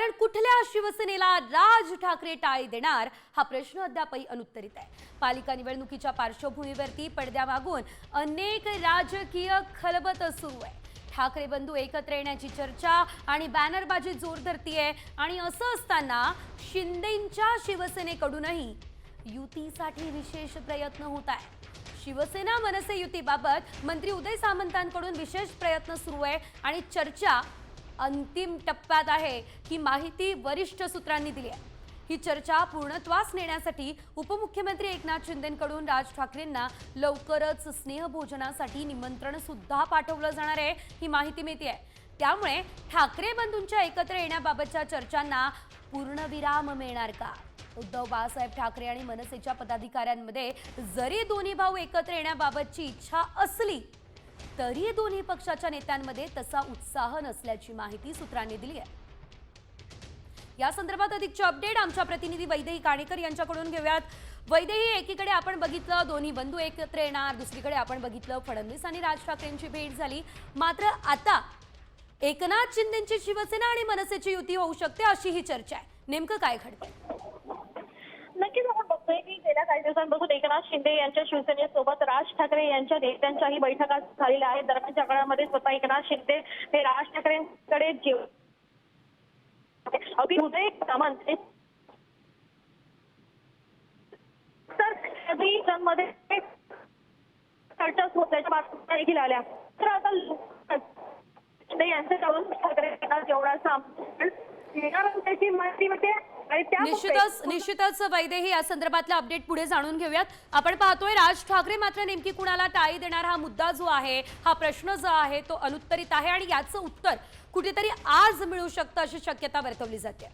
कारण कुठल्या शिवसेनेला राज ठाकरे टाळी देणार हा प्रश्न अद्यापही अनुत्तरित आहे. पालिका निवडणुकीच्या पार्श्वभूमीवरती पडद्यामागून अनेक राजकीय खलबत सुरू आहे. ठाकरे बंधू एकत्र येण्याची चर्चा आणि बॅनरबाजी जोर धरतीये आणि असं असताना शिंदेंच्या शिवसेनेकडूनही युतीसाठी विशेष प्रयत्न होत आहे शिवसेना मनसे युतीबाबत मंत्री उदय सामंतांकडून विशेष प्रयत्न सुरू आहे आणि चर्चा अंतिम टप्प्यात आहे ही माहिती वरिष्ठ सूत्रांनी दिली आहे. ही चर्चा पूर्णत्वास नेण्यासाठी उपमुख्यमंत्री एकनाथ शिंदेकडून राज ठाकरेंना लवकरच स्नेहभोजनासाठी निमंत्रण सुद्धा पाठवलं जाणार आहे ही माहिती मिळते त्यामुळे ठाकरे बंधूंच्या एकत्र येण्याबाबतच्या चर्चांना पूर्णविराम मिळणार का? उद्धव बाळासाहेब ठाकरे आणि मनसेच्या पदाधिकाऱ्यांमध्ये जरी दोन्ही भाऊ एकत्र येण्याबाबतची इच्छा असली तरी दोन्ही पक्षाच्या नेत्यांमध्ये तसा उत्साह नसल्याची माहिती सूत्रांनी दिली आहे. या संदर्भात अधिकचे अपडेट आमच्या प्रतिनिधी वैदेही काणेकर यांच्याकडून घेऊयात. वैदेही एकीकडे आपण बघितलं दोन्ही बंधू एकत्र येणार दुसरीकडे आपण बघितलं फडणवीस आणि राज ठाकरेंची भेट झाली. मात्र आता एकनाथ शिंदेची शिवसेना आणि मनसेची युती होऊ शकते अशी ही चर्चा आहे. नेमकं काय घडतं नक्कीच आपण बघतोय की गेल्या काही दिवसांपासून एकनाथ शिंदे यांच्या शिवसेनेसोबत राज ठाकरे यांच्या नेत्यांच्याही बैठका झालेल्या आहेत. दरम्यानच्या काळामध्ये स्वतः एकनाथ शिंदे हे राज ठाकरेंकडे जीव अगदी उदय सामंत तर मध्ये चर्चा होत्याच्या बातम्या देखील आल्या. तर आता शिंदे यांच्याकडून ठाकरे यांना जेवढा सामना त्याची माहिती निश्चितच निश्चितच वैदेही या संदर्भातला अपडेट पुढे जाणून घेऊयात. आपण पाहतोय राज ठाकरे मात्र नेमकी कुणाला टाळी देणार हा मुद्दा जो आहे हा प्रश्न जो आहे तो अनुत्तरित आहे आणि याचं उत्तर कुठेतरी आज मिळू शकतं अशी शक्यता वर्तवली जाते.